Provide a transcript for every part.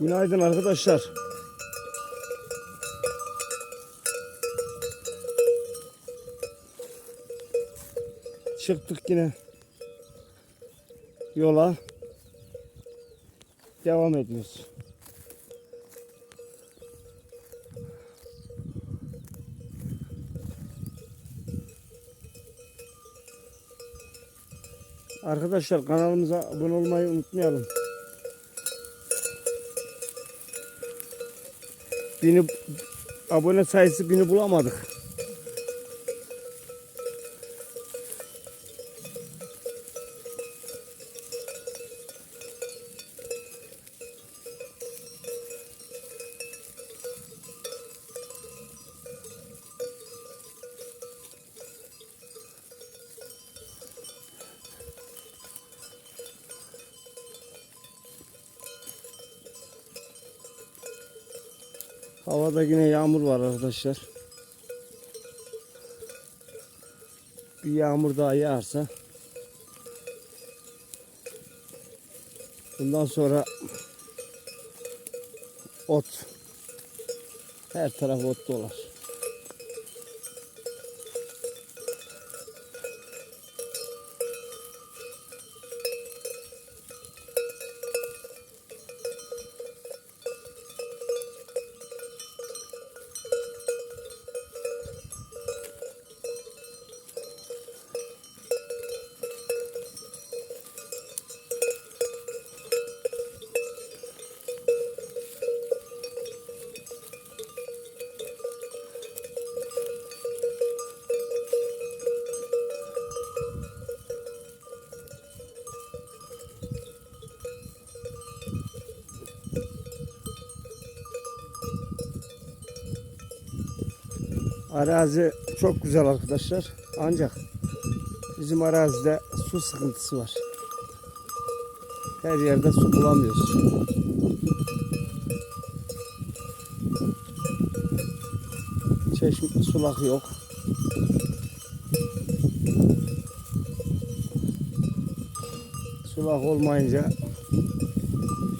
Günaydın arkadaşlar. Çıktık yine yola. Devam ediyoruz. Arkadaşlar kanalımıza abone olmayı unutmayalım. Bini abone sayısı bini bulamadık. Havada yine yağmur var arkadaşlar. Bir yağmur daha yağarsa bundan sonra ot her taraf ot dolar. Arazi çok güzel arkadaşlar. Ancak bizim arazide su sıkıntısı var. Her yerde su bulamıyoruz. Çeşme sulak yok. Sulak olmayınca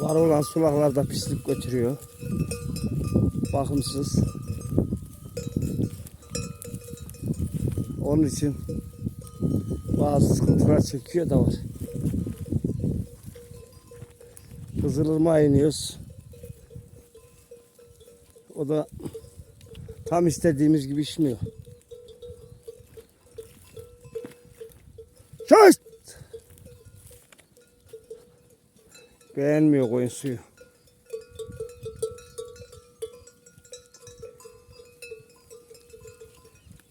var olan sulaklarda pislik götürüyor. Bakımsız. Onun için bazı sıkıntılar çekiyor da var. Kızılırmağa iniyoruz. O da tam istediğimiz gibi işmiyor. Şşt! Beğenmiyor koyun suyu.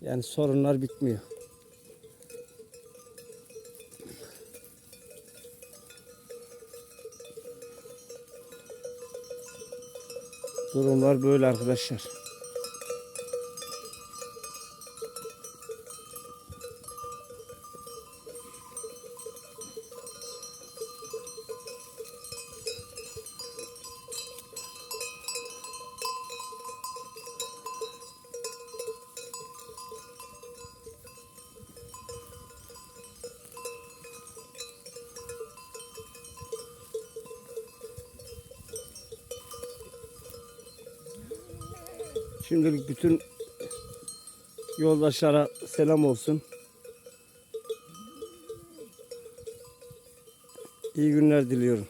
Yani sorunlar bitmiyor. Durumlar böyle arkadaşlar. Şimdilik bütün yoldaşlara selam olsun. İyi günler diliyorum.